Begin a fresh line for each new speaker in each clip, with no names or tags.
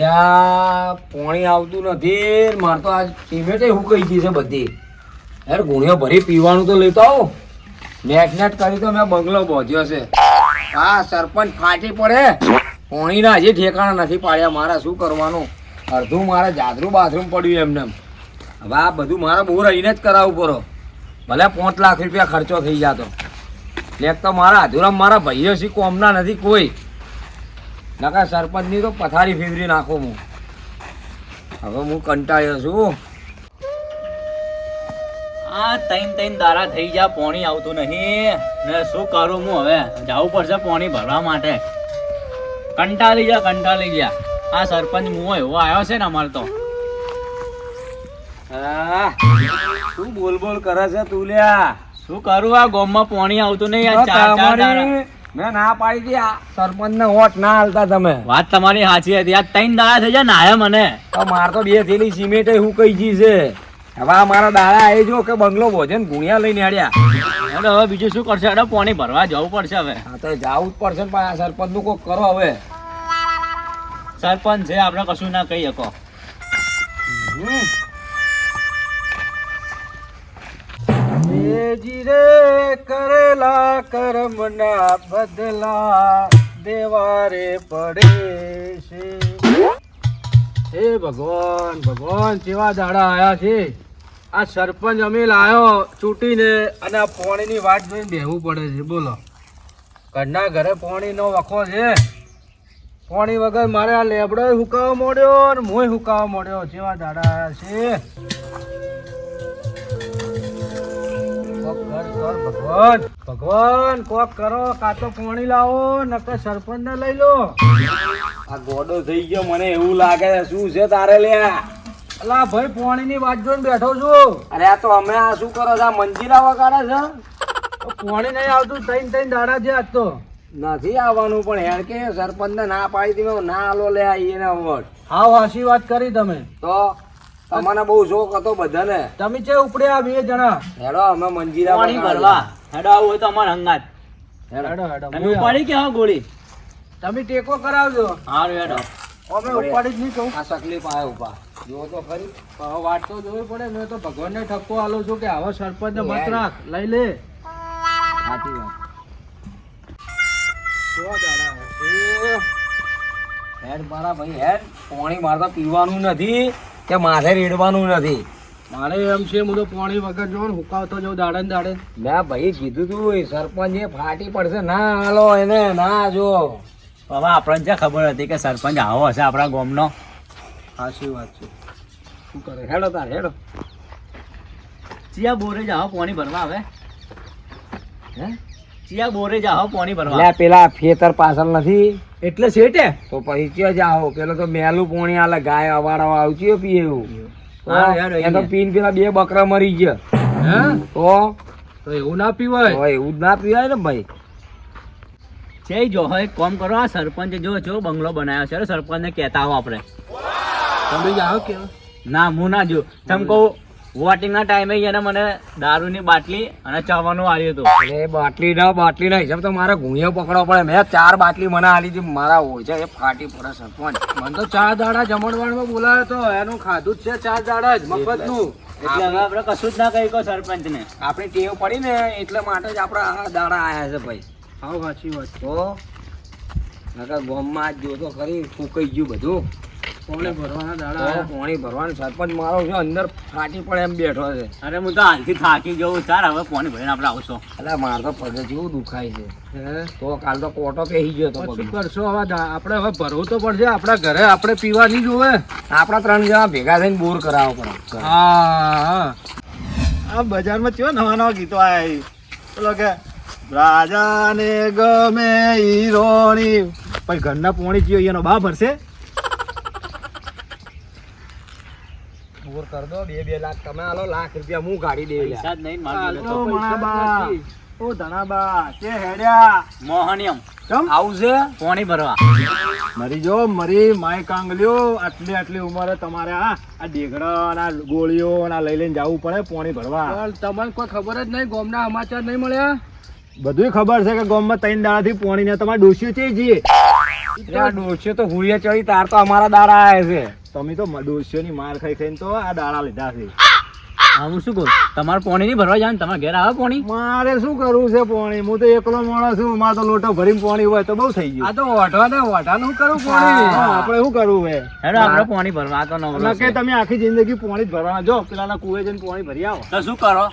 યા પાણી આવતું નથી. મારે તો આજ સિમેન્ટ હું કહી દી છે બધી. યાર, ગુણિયો ભરી પીવાનું તો લેતો આવો. નેટ નેટ કરી તો મેં બંગલો બોધ્યો છે. હા સરપંચ ફાટી પડે. પાણીના હજી ઠેકાણા નથી પાડ્યા. મારા શું કરવાનું? અડધું મારે જાદરું બાથરૂમ પડ્યું એમને. એમ. હવે આ બધું મારે બહુ રહીને જ કરાવવું પડો. ભલે પાંચ લાખ રૂપિયા ખર્ચો થઈ જતો. લેક તો મારા અધૂરા મારા ભાઈઓ સી કોમના નથી કોઈ. નકા સરપંચની તો પથારી ફેરવી નાખો હું. હવે હું કંટાળ્યો છું.
આ તૈન તૈન દારા થઈ જા પોણી આવતું નહીં. ને શું કરું હું હવે? જવું પડશે પોણી ભરવા માટે. કંટાળી ગયા કંટાળી ગયા આ સરપંચ મુઓ એવો આવ્યો છે ને અમારે તો.
શું બોલ બોલ કરે છે તું લ્યા?
શું કરું આ ગોમમાં પોણી આવતું નહીં આ ચાર ચાર
મેં ના પાડી હતી આ સરપંચને વોટ ના હાલતા તમે.
વાત તમારી સાચી હતી. આ ત્રણ દાડા થઈ જાય નાયા મને.
તો માર તો બે થેલી સિમેન્ટ હું કહી જી છે. હવે મારા દાડા આવી જો કે બંગલો ભોજન ગુણિયા લઈને આડ્યા
એટલે હવે બીજું શું કરશે? અરે પોણી ભરવા જવું પડશે હવે.
હા તો જવું જ પડશે પણ આ સરપંચનું કોક કરો હવે.
સરપંચ છે આપણે કશું ના કહી. શકો
હમ.
રે કરેલા કર્મના બદલા દેવારે પડે છે. હે ભગવાન ભગવાન, કેવા દાડા આયા છે. આ સરપંચ અમે લાયો ચૂંટીને અને આ પોણીની વાટ જોઈને બેહવું પડે છે. બોલો. ઘરના ઘરે પોણીનો વખો છે. પોણી વગર મારે આ લેબડો હુકાવા મોડ્યો અને મોય હુકાવા મોડ્યો જેવા દાડા છે. કોક કર કર ભગવાન. ભગવાન કોક કરો કાં તો પાણી લાવો નકર સરપંચ ને લઈ લો.
આ ગોડો થઈ ગયો મને એવું લાગે છે શું છે તારે લ્યા?
અલા ભાઈ પાણી ની વાત જોઈને બેઠો છું.
અરે આ તો અમે આ શું કરો છો આ મંજીરા વગાડે છે?
પાણી નહીં આવતું ત્રણ ત્રણ દાડા છે આજ તો.
નથી આવવાનું પણ હેડ કે સરપંચ ને ના પાડી દીધો ના આલો લે આ એને વોટ.
હાવ હાસી વાત કરી તમે.
તો તમને બહુ શોખ હતો બધાને.
તમે છે ઉપડ્યા બે જણા.
હેડો અમે મંજીરા
પાણી ભરવા. હેડો આવું હોય તો અમારે હંગાત.
હેડો.
હેડો
તમે
હું
ઉપાડી કે હા ગોળી?
તમે ટેકો કરાવજો.
હારું હેડો.
અમે ઉપાડી જ નહીં કહું.
આ સકલી પાય ઉપા જો તો ખરી.
હવે વાત તો જોવી પડે મેં તો ભગવાનને ઠપકો આલો છું કે હવે સરપંચ ને મત રાખ. લઈ લે.
સાચી વાત? હેડ મારા ભાઈ હેડ. પાણી મારતા પીવાનું નથી. કે માથે રેડવાનું નથી.
મારે એમ છે હું તો પાણી વગર જો ને હુકાવતો જાઉં દાડે ને દાડે.
મેં ભાઈ કીધું તું એ સરપંચે ફાટી પડશે. ના હાલો એને ના જો.
હવે આપણને ક્યાં ખબર હતી કે સરપંચ આવો હશે આપણા ગામનો.
સાચી વાત છે.
શું કરે? હેડો તાર હેડો.
ચિયા બોરે જાઓ પાણી ભરવા હવે.
હે?
ચિયા બોરે જાઓ પાણી ભરવા.
લે પેલા ફેતર પાછળ નથી.
એટલે શેઠે?
તો પછી જાઓ? પેલો તો મેલું પોણી આલે ગાય અવાડવા આવતી પીએ એવું. તો પીને પેલા બે બકરા મરી ગયા.
હે?
તો?
તો એવું ના પીવાય?
એવું જ ના પીવાય ને ભાઈ.
છે જો હવે એક કામ કરો આ સરપંચ જો જો બંગલો બનાવ્યો છે સરપંચ ને કહેતા આવો આપણે.
તમે જાઓ કે
ના હું ના જો તમે કહું વોટિંગ ના ટાઈમે એને મને દારૂની બાટલી અને ચાવાનું આવ્યું હતું.
એ બાટલી ના બાટલી ના હિસાબ તો મારે ગુણિયો પકડવો પડે. મેં ચાર બાટલી મને આલી હતી મારા ઓછા એ ફાટી પડે સરપંચ
મને તો ચાર દાડા જમણવારમાં બોલાયો તો એનું ખાધું જ છે ચાર દાડા જ મફતનું
એટલે હવે આપણે કશું જ ના કહી કહો સરપંચ ને
આપણી ટેવ પડી ને એટલે માટે જ આપણા આ દાડા આવ્યા છે ભાઈ.
હા સાચી વાત.
તો? નકર ગોમમાં આજ જોતો ખરી ફૂંકાઈ ગયું બધું.
કોણે ભરવાના દાડા
તો ભરવાનું સરપંચ મારો છે અંદર ફાટી પડે એમ બેઠો છે.
અરે હું તો હાલથી થાકી ગયો સર હવે પાણી ભરીને આપણે આવશો.
એટલે મારે તો પગે જેવું દુખાય છે. તો કાલ તો કોટો પહેરી ગયો તો
શું કરશો હવે આપણે હવે ભરવું તો પડશે. આપણા ઘરે આપણે પીવા નહીં જોવે.
આપણા ત્રણ જણા ભેગા થઈને બોર કરાવવો પડે.
હા આ બજારમાં કેવા નવા નવા ગીતો આયા પેલો કે રાજાને ગમે હીરોની પછી ઘરના પોણી જીઓ એનો બા ભરશે?
બોર કર દો બે બે લાખ તમે આલો લાખ રૂપિયા હું ગાડી દે
પૈસા જ નહીં મારી
ઓ
તો.
મણાબા ઓ ધનાબા તે હેડ્યા?
મોહનિયમ
કેમ? આવજે
પાણી ભરવા.
મરી જો મરી માય કાંગલ્યો આટલી આટલી ઉંમરે તમારે આ આ ઢેગડા ગોળીઓ ના લઈ લઈને જવું પડે પાણી ભરવા. તમને કોઈ ખબર જ નહીં ગોમના સમાચાર નહીં મળ્યા? બધું ખબર છે કે ગોમમાં ત્રણ દાડાથી પાણી ને તમારે ડોસ્યું છે જઈએ
આ તો હુરિયા ચડી તાર તો અમારા દાડા આવે છે.
તમે તો ડોસીઓની માર ખાઈ ખાઈને તો આ દાડા લીધા છે.
હા હું શું કહું? તમારે પોણી નહીં ભરવા જાય તમારે ઘેર આવે પોણી?
મારે શું કરવું છે પોણી? હું તો એકલો માણસ છું મારે તો લોટો ભરીને પોણી હોય તો બહુ થઈ ગયું.
તો ઓઢવા ને ઓઢાનું કરવું
પોણી? આપણે શું કરવું હે
હેડો આપણે પોણી ભરવા તો નવરો કે
તમે આખી જિંદગી પોણી જ ભરવાના. જો પેલાના કુએ જઈને પોણી ભરી આવો.
તો શું કરો?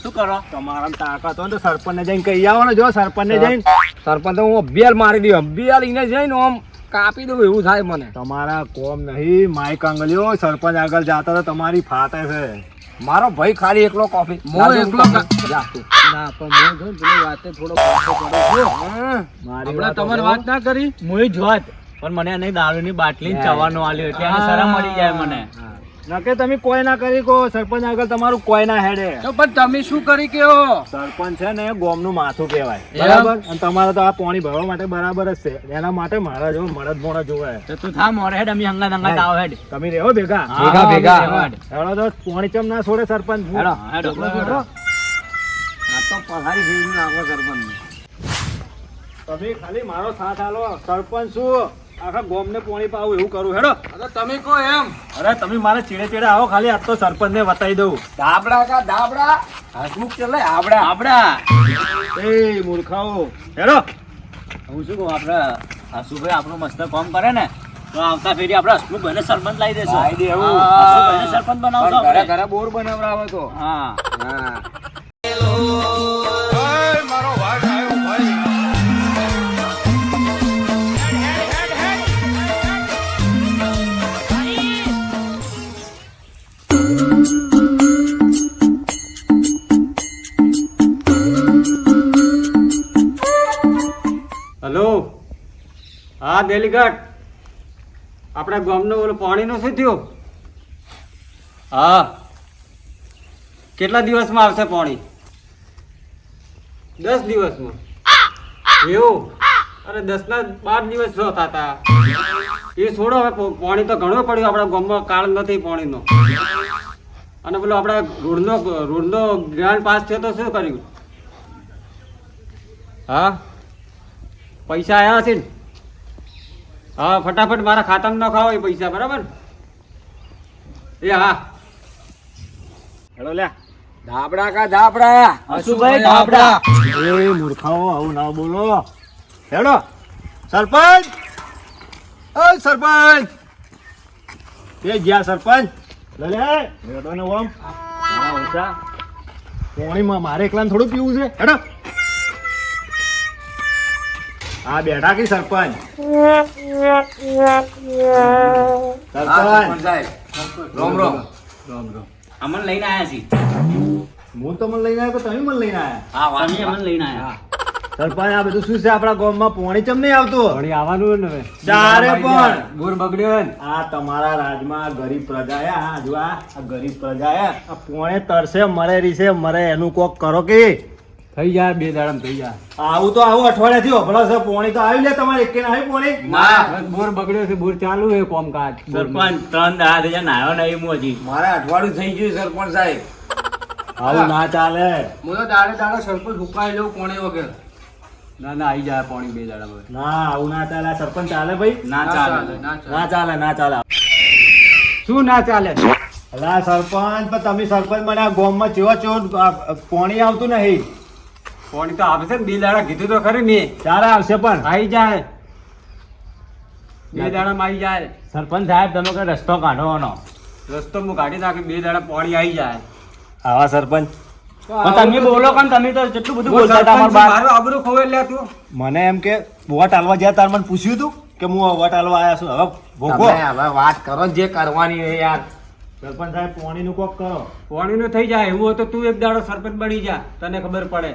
શું કરો?
તમારા તાકાત હોય ને તો સરપંચને જઈને કહી આવો ને જો સરપંચને જઈને
સરપંચ હું અભિયાલ મારી દઉં અભિયાલ એને જઈને આમ કાપી દઉં એવું થાય મને?
તમારા કોમ નહીં માઈક આંગળીઓ સરપંચ આગળ જાતા તો તમારી ફાટે છે.
મારો ભાઈ ખાલી એકલો કોફી.
એકલો
જા
ના પણ હું જો વાતે થોડો પાછો પડો છું. મારી
તમારી વાત ના કરી?
હું એ જોત પણ મને નહીં દારૂની બાટલી ચવાનો આલ્યો એટલે શરમ મળી જાય મને.
નકે તમે કોઈ ના કરી કો સરપંચ આગળ તમારું કોઈ ના હેડે.
તો પણ તમે શું કરી કેવો
સરપંચ છે ને ગોમનું માથું કહેવાય. બરાબર? અને તમારે તો આ પાણી ભરવા માટે બરાબર જ છે. એના માટે મારા જો મળદ મોડા જોવે.
તો તું થા મોરે હેડ અમે હંગા દંગા તાવ હેડ.
તમે રહેવો ભેગા.
ભેગા, ભેગા.
હેડો. તો પાણી ચમ ના છોડે સરપંચ.
હેડો,
હેડો, હેડો.
આ તો પથારી ફેરવી નાખો સરપંચ
તમે ખાલી મારો સાથ આલો. સરપંચ શું? આખા ગોમને પોણી પાવું એવું કરું હેડો.
તમે કહો એમ.
અરે તમે મારે ચીડે ચીડે આવો ખાલી આ તો સરપંચ ને બતાવી દઉં.
ધાબડા કા ધાબડા હસમુખ ચલે આપડા
આપડા
એ મૂર્ખાઓ. હેડો.
હું શું કહું આપણે હસુભાઈ આપણું મસ્ત કામ કરે ને તો આવતા ફેરી આપણે હસમુખભાઈને સરપંચ લાવી દેશો.
લાવી દે એવું.
હા, હસમુખભાઈને સરપંચ બનાવશો
ઘરે ઘરે બોર બનાવડાવે તો.
હા.
હા.
હલો. હા દેલીગઢ આપણા ગામનું ઓલું પાણીનું શું થયું? હા. કેટલા દિવસમાં આવશે પાણી? દસ દિવસમાં. એવું? અરે દસ ના બાર દિવસ જો થતા. એ છોડો હવે, પાણી તો ઘણું પડ્યું આપણા ગામમાં, કાળ નથી પાણીનો. અને પેલો આપણા રોડનો રોડનો ગ્રાન્ડ પાસ થયો તો શું કર્યું? હા? પૈસા આવ્યા છે ને? હા ફટાફટ મારા ખાતામાં નખાવો એ પૈસા બરાબર? એ હા. હેલો લ્યા.
ધાબડા કા ધાબડા?
હસુભાઈ ધાબડા.
એ મૂર્ખાઓ આવું ના બોલો. હેડો. સરપંચ! ઓ સરપંચ! એ ગયા સરપંચ? લે લે ને ઓમ હા પાણીમાં મારે એકલાને થોડું પીવું છે. હેડો. હા બેઠા કે સરપંચ?
રોમ રોમ.
રામ રામ
લઈને આયા છીએ
હું મને લઈને આવ્યો તમે મને લઈને આયા?
હા વાણી અમન લઈને આયા
સરપંચ આ બધું શું છે આપણા ગામમાં? પોણી ચમ નહીં આવતું?
પોણી આવવાનું ને હવે.
ચારે પણ.
બોર બગડ્યો ને.
આ તમારા રાજમાં ગરીબ પ્રજા આ જો આ ગરીબ પ્રજા છે આ પોણે તરસે મરે રીસે મરે એનું કોક કરો કે?
થઈ જાય બે દાડમ થઈ જાય.
આવું તો આવું અઠવાડિયાથી ઓભળો છે. પોણી તો આવી લે તમારે એક ના આવી પોણી?
ના. બોર બગડ્યો છે બોર ચાલુ છે કોમકાજ.
સરપંચ ત્રણ દાડા થઈ જાય નાયો નહીં મોજી.
મારે અઠવાડિયું થઈ ગયું સરપંચ સાહેબ.
આવું ના ચાલે.
હું તો દાડે દાડે સરપંચ હુકાઈ લઉં પોણી વગર. ના ના આવી જાય પાણી બે દાડા
ના આવું ના ચાલે. સરપંચ ચાલે ભાઈ?
ના ચાલે.
ના ચાલે. ના ચાલે
શું ના ચાલે?
અલા સરપંચ પણ તમે સરપંચ મને આ ગામમાં ચેવા ચેવો પોણી આવતું નહીં.
પાણી તો આવશે બે દાડા કીધું તો ખરી ને
ચારે આવશે પણ.
આવી જાય. બે દાડામાં આવી જાય.
સરપંચ સાહેબ તમે કઈ રસ્તો કાઢો
રસ્તો હું કાઢી નાખી બે દાડા પાણી આવી જાય.
આવા સરપંચ.
તમે બોલો પણ તમે તો જેટલું બધું બોલતા હતા
સરપંચ
બાર.
મારું આબરૂ ખોવાઈ લે તું.
મને એમ કે વોટ આલવા જ્યાં તાર મને પૂછ્યું કે હું વોટ આલવા આવ્યા છું હવે ભોગવો.
હવે વાત કરો જે કરવાની છે યાર.
સરપંચ સાહેબ પોણીનું કોક કરો.
પાણીનું થઈ જાય એવું તો તું એક દાડો સરપંચ બની જા તને ખબર પડે.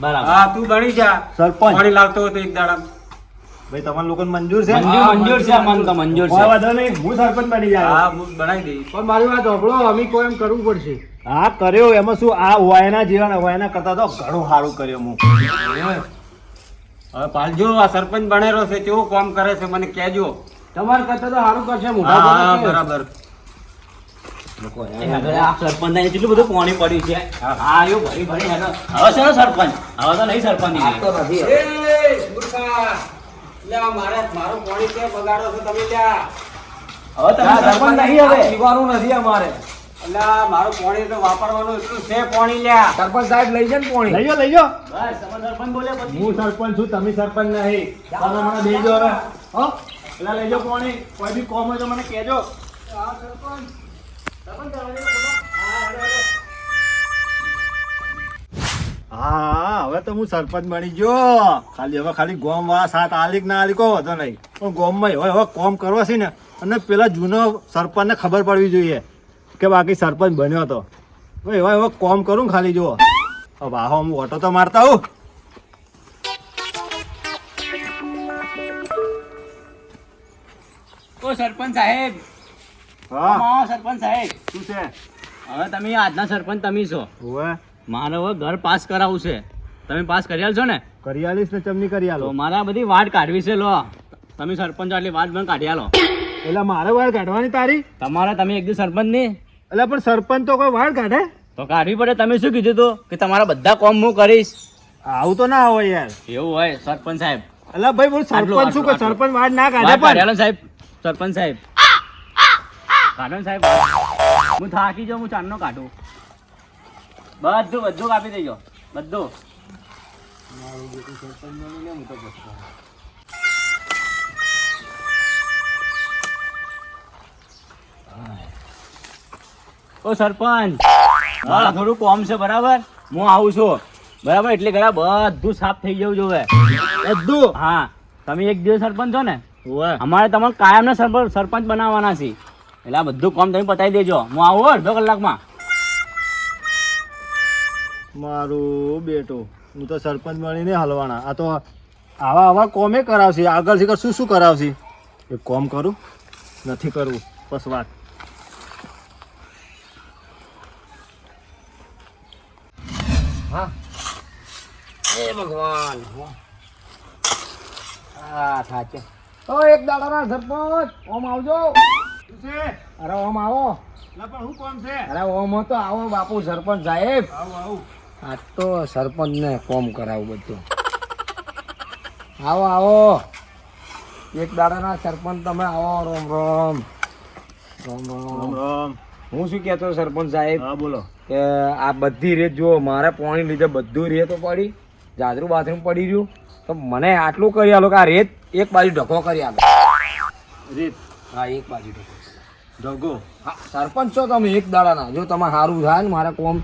બરાબર.
હા તું બની જા.
સરપંચ.
પાણી લાવતો હતો એક દાડા
ભાઈ તમારા લોકોને મંજૂર છે?
મંજૂર મંજૂર છે મન તો મંજૂર છે.
વાંધો નહીં હું સરપંચ બની જાય
હા હું બનાવી દઈ
પણ મારી વાત સાંભળો અમે કોઈ એમ કરવું પડશે. હા કર્યો એમાં શું? આ વાયના જીવન વાયના કરતા તો ઘણું સારું કર્યું હું.
હવે પાલજો આ સરપંચ બનેલો છે કેવું કામ કરે છે મને કહેજો.
તમારે કરતા તો સારું કરશે
હા હા બરાબર.
સરપંચ કેટલું બધું પાણી પડ્યું છે. હા. આયો ભરી ભરી. હવે છે સરપંચ? હવે તો નહીં સરપંચની.
નથી.
મારે મારું પાણી કે બગાડો છો તમે લ્યા?
હવે તમે સરપંચ નહીં હવે.
પીવાનું નથી અમારે.
અલ્યા મારું પાણી તો વાપરવાનું એટલું છે પાણી લ્યા.
સરપંચ સાહેબ લઈ જાય ને પોણી.
લઈ જાઓ લઈ જાઓ.
બસ સરપંચ બોલે
હું સરપંચ છું તમે સરપંચ નહીં. તમે મને હવે. હો? એટલે લઈ જાઓ પાણી. કોઈ બી કોમ હોય તો મને કહેજો. હા હવે તો હું સરપંચ બની ગયો. ખાલી હવે ખાલી ગોમ વાળા સાત આલિક ના આલિકો હતો નહીં. પણ ગોમમાં હવે હવે કોમ કરવો છે ને અને પેલા જૂનો સરપંચને ખબર પડવી જોઈએ. કે બાકી સરપંચ બન્યો હતો એવા એવા કોમ કરું ને ખાલી જુઓ. વાહો હું ઓટો તો મારતા હું
ઓ સરપંચ સાહેબ.
હા.
સરપંચ સાહેબ.
શું છે?
હવે તમે આજના સરપંચ તમે છો.
હવે.
મારે હવે ઘર પાસ કરાવવું છે. તમે પાસ કરી આલશો ને?
કરી આલીશ ને ચમની કરી
તો
આલો
મારા બધી વાટ કાઢવી છે લો. તમે સરપંચ આટલી વાટ મને કાઢી આલો.
એટલે મારે વાળ કાઢવાની તારી?
તમારે તમે એક દિવસ સરપંચ નહીં
એટલે પણ સરપંચ તો કોઈ વાળ કાઢે?
તો કાઢવી પડે. તમે શું કીધું તું કે તમારા બધા કોમ હું કરીશ?
આવું તો ના હોય યાર.
એવું હોય સરપંચ સાહેબ.
એટલે ભાઈ બોલ સરપંચ શું કે સરપંચ વાળ ના કાઢે પણ?
હેલો સાહેબ સરપંચ સાહેબ. કાઢો સાહેબ. હું થાકી જાઉં હું ચાંદનો કાઢું. બધું બધું કાપી દેજો. બધું. ઓ સરપંચ. મારા થોડું કોમ છે બરાબર? હું આવું છું. બરાબર એટલે ઘણા બધું સાફ થઈ જવું જોવે
બધું?
હા. તમે એક દિવસ સરપંચ છો ને? અમારે તમારે કાયમના સરપંચ સરપંચ બનાવવાના છે. એટલે આ બધું કામ તમે પતાવી દેજો. હું આવું અડધો કલાકમાં.
મારું બેટું હું તો સરપંચ મળીને હલવાના. આ તો આવા આવા કોમે કરાવશે. આગળ શીખર શું શું કરાવશે? એ કોમ કરું. નથી કરવું. બસ વાત.
ભગવાન હા. થાકે તો એક દાડાના સરપંચ ઓમ આવજો. અરે ઓમ આવો.
પણ શું કોમ છે?
અરે ઓમ તો આવો બાપુ સરપંચ સાહેબ.
આવું આવું.
આ તો સરપંચ ને કોમ કરાવું બધું. આવો આવો. એક દાડાના સરપંચ તમે આવો રોમ રોમ રોમ.
રોમ
રોમ. હું શું કહેતો સરપંચ સાહેબ?
હા બોલો.
કે આ બધી રેત જુઓ મારે પાણી લીધે બધું રેતો પડી. જાદરું બાથરૂમ પડી રહ્યું. તો મને આટલું કરી આલો કે આ રેત એક બાજુ ઢકો કરી આલો.
રેત?
હા એક બાજુ ઢકો
ઢગો?
હા સરપંચ છો તમે એક દાડાના. જો તમે સારું થાય ને મારા કોમ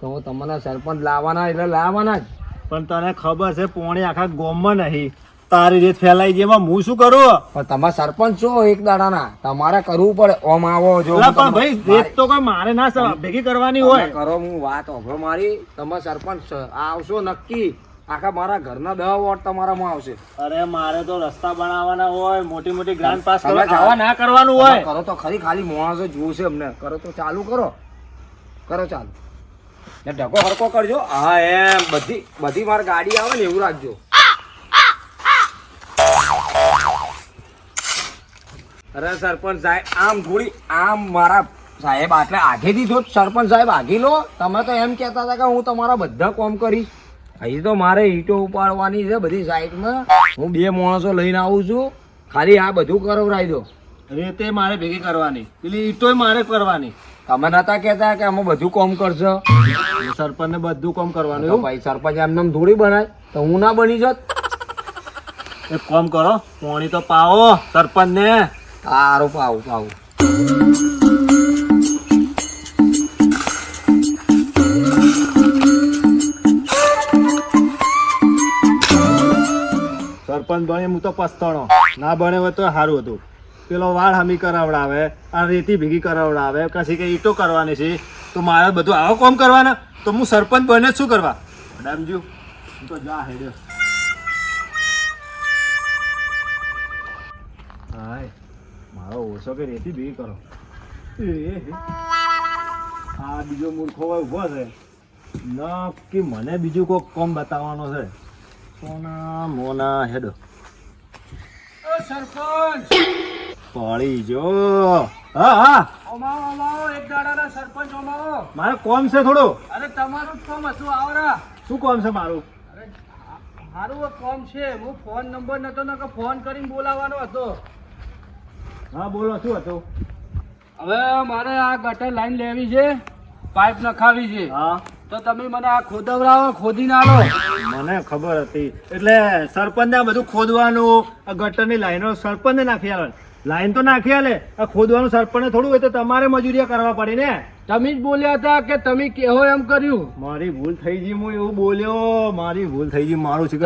તો હું તમને સરપંચ લાવવાના એટલે લાવવાના જ.
પણ તને ખબર છે પોણી આખા ગોમમાં નહીં. તારી રીત ફેલાઈ ગઈ એમાં હું શું કરું?
પણ તમે સરપંચ છો એક દાડાના. તમારે કરવું પડે. ઓમ આવો જો
પણ ભાઈ રીત તો કોઈ મારે ના ભેગી કરવાની હોય.
કરો હું વાત ઓભળો મારી. તમે સરપંચ છો. આવશો નક્કી. આખા મારા ઘરના દહ વોટ તમારામાં આવશે.
અરે મારે તો રસ્તા બનાવવાના હોય મોટી મોટી ગ્રાન્ડ પાસ કરવા જવા ના કરવાનું હોય.
કરો તો ખરી ખાલી માણસો જોશે અમને. કરો તો ચાલુ કરો. કરો ચાલુ. ને ઢકો હરકો કરજો. હા એમ. બધી બધી મારી ગાડી આવે ને એવું રાખજો. અરે સરપંચ સાહેબ આમ થોડી આમ મારા સાહેબ આટલે આઘેથી જો સરપંચ સાહેબ આગી લો તમે તો એમ કહેતા હતા કે હું તમારા બધા કોમ કરીશ. અહીં તો મારે ઈંટો ઉપાડવાની છે બધી સાઈડમાં. હું બે માણસો લઈને આવું છું. ખાલી આ બધું કરાવરાઈ દો.
રેતે મારે ભેગી કરવાની. પેલી ઈટો મારે કરવાની.
તમે નતા કહેતા કે અમે બધું કોમ કરશો?
સરપંચ ને બધું કોમ કરવાનું
ભાઈ સરપંચ એમને એમ થોડી બનાય. તો હું ના બની જત.
એક કોમ કરો. પોણી તો પાવો સરપંચ ને
સારું પાવું પાવું.
સરપંચ ભણે, હું તો પસ્તાણો. ના ભણે તો સારું હતું. પેલો વાળ હમી કરાવડાવે, આ રેતી ભેગી કરાવડાવે, પછી કે ઈટો કરવાની છે, તો મારે બધું આવો કોમ કરવાના? તો હું સરપંચ બને શું કરવા? મેડમજી તો જા હેડ્યો. હાય, મારો ઓછો કે રેતી ભેગી કરો? આ બીજો મૂર્ખો હોય ઊભો છે. નક્કી મને બીજું કોઈક કોમ બતાવવાનો છે. સોના મોના હેડો.
સરપંચ!
પડી જો. હા હા.
ઓમાવો ઓમાવો એક દાડાના સરપંચ ઓમાવો.
મારે કોમ છે થોડું.
અરે તમારું કોમ હતું આવરા.
શું કોમ છે મારું?
મારું કોમ છે. હું ફોન નંબર નતો ને ફોન કરીને બોલાવવાનો હતો.
હા બોલો શું હતું?
હવે મારે આ ગટર લાઈન લેવી છે પાઇપ નખાવી છે.
હા.
તો તમે મને આ ખોદવડાવો ખોદીને આલો.
મને ખબર હતી. એટલે સરપંચ બધું ખોદવાનું ગટરની લાઈનો સરપંચને નાખી આવે લાઈન તો નાખી આલે. આ ખોદવાનું સરપંચને થોડું હોય તો તમારે મજૂરિયા કરવા પડે ને.
તમે જ બોલ્યા હતા કે તમે કેહો એમ કર્યું.
મારી ભૂલ થઈ ગઈ હું એવું બોલ્યો. મારી ભૂલ થઈ ગઈ મારું છે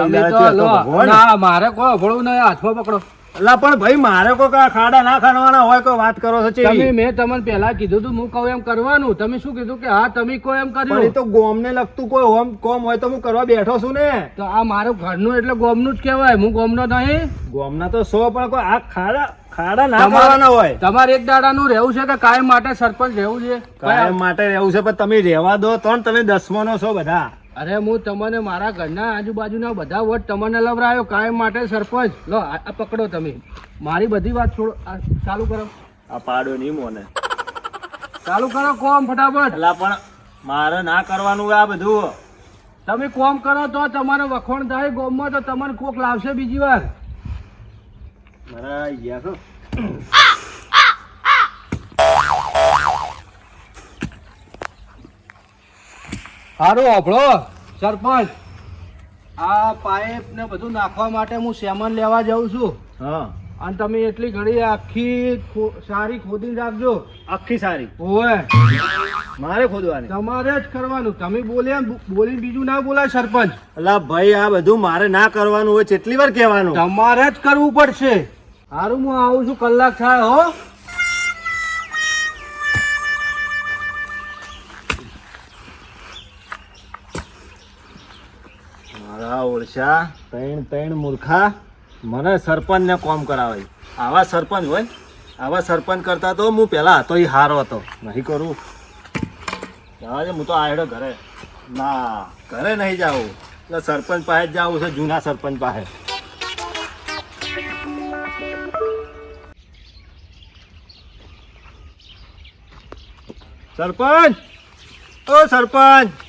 મારે કોઈ અભળવું નહીં હાથમાં પકડો.
અલા પણ ભાઈ મારે કોઈ ખાડા ના ખાવાના હોય કોઈ વાત કરો છો
તમે? મેં તમને પહેલા કીધું તું હું કહું એમ કરવાનું. તમે શું કીધું કે હા તમે કહો એમ
પણ એ તો ગોમ ને લગતું કોઈ હોમ કોમ હોય તો હું કરવા બેઠો છું ને.
તો આ મારું ઘરનું એટલે ગોમનું જ કહેવાય. હું ગોમનો નહીં
ગોમના તો સો પણ કોઈ આ ખાડા ખાડા ના કરવાના હોય.
તમારે એક દાડાનું રહેવું છે કે કાયમ માટે સરપંચ રહેવું છે?
કાયમ માટે રહેવું છે પણ તમે રહેવા દો તો તમે દસમો નો છો બધા.
અરે હું તમને મારા ઘરના આજુબાજુના બધા વોટ તમને લવરાયો કાયમ માટે સરપંચ. લો આ પકડો તમે. મારી બધી વાત છોડો. આ ચાલુ કરો.
આ પાડો નહીં મોને.
ચાલુ કરો કોમ ફટાફટ.
એટલે પણ મારે ના કરવાનું આ બધું.
તમે કોમ કરો તો તમારે વખોણ થાય ગોમમાં તો તમને કોક લાવશે બીજી વાર.
મારા ગયા
સારું હોભળો સરપંચ. આ પાઇપ ને બધું નાખવા માટે હું સેમન લેવા જાઉં છું.
હા.
અને તમે એટલી ઘડી આખી સારી ખોદી રાખજો.
આખી સારી?
ઓય
મારે ખોદવાની?
તમારે જ કરવાનું. તમે બોલ્યા ને બોલી બીજું ના બોલાય સરપંચ.
અલા ભાઈ આ બધું મારે ના કરવાનું હોય કેટલી વાર કહેવાનું.
તમારે જ કરવું પડશે. સારું હું આવું છું કલાક થાય હો.
મારા ઓળશા. ત્રણ ત્રણ મૂર્ખા. મને સરપંચને કોમ કરાવે. આવા સરપંચ હોય? આવા સરપંચ કરતા તો હું પહેલાં હતો એ હારો હતો. નહીં કરું. જવા હું તો આયડો ઘરે. ના ઘરે નહીં જાઉં. એટલે સરપંચ પાસે જ જાવું છે જૂના સરપંચ પાસે. સરપંચ! ઓ સરપંચ!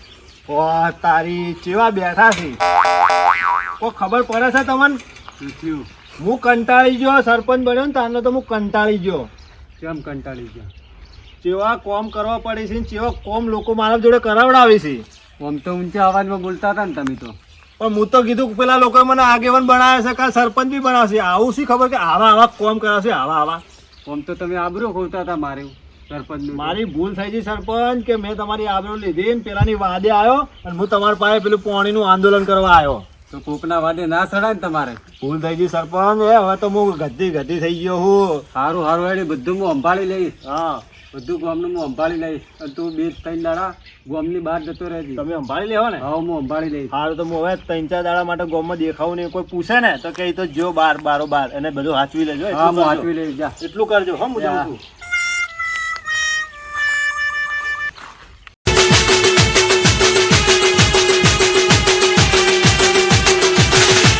ઓ તારી ચેવા બેઠા છે? ઓ ખબર પડે છે તમને? હું કંટાળી ગયો સરપંચ બન્યો ને તારનો તો હું કંટાળી ગયો.
કેમ કંટાળી ગયો?
ચેવા કોમ કરવા પડે છે ને ચેવા કોમ લોકો મારા જોડે કરાવડાવે છે?
આમ તો ઊંચા અવાજમાં બોલતા હતા ને તમે તો.
પણ હું તો કીધું કે પેલા લોકોએ મને આગેવાન બનાવે છે કાલ સરપંચ બી બનાવશે. આવું શી ખબર કે આવા આવા કોમ કરાવશે આવા આવા.
કોમ તો તમે આબરો ખોલતા હતા મારે. સરપંચ
મારી ભૂલ થઈ છે સરપંચ કે મેં તમારી આબરૂ લીધી ને પેલાની વાદે આવ્યો અને હું તમારા પાસે પેલું પાણીનું આંદોલન કરવા આવ્યો.
તો કોકના વાદે ના સડાય ને તમારે?
ભૂલ થઈ ગઈ સરપંચ એ હવે તો હું ગદ્દી ગદ્દી થઈ ગયો હું.
સારું સારું એડી બધું હું સંભાળી લઈશ.
હા.
બધું ગામનું હું સંભાળી લઈશ. અને તું બે ત્રણ દાડા ગામની બહાર જતો રહેજે.
તમે સંભાળી લેવો ને.
હા હું સંભાળી લઈશ.
હાલ તો હું હવે ત્રણ ચાર દાડા માટે ગામમાં દેખાવું નહીં. કોઈ પૂછે ને તો કે તો જો બાર બારો બાર. એને બધું હાચવી લેજો
હા
એટલું
હું હાચવી લઈશ જા.
એટલું કરજો હા હું જાઉં છું.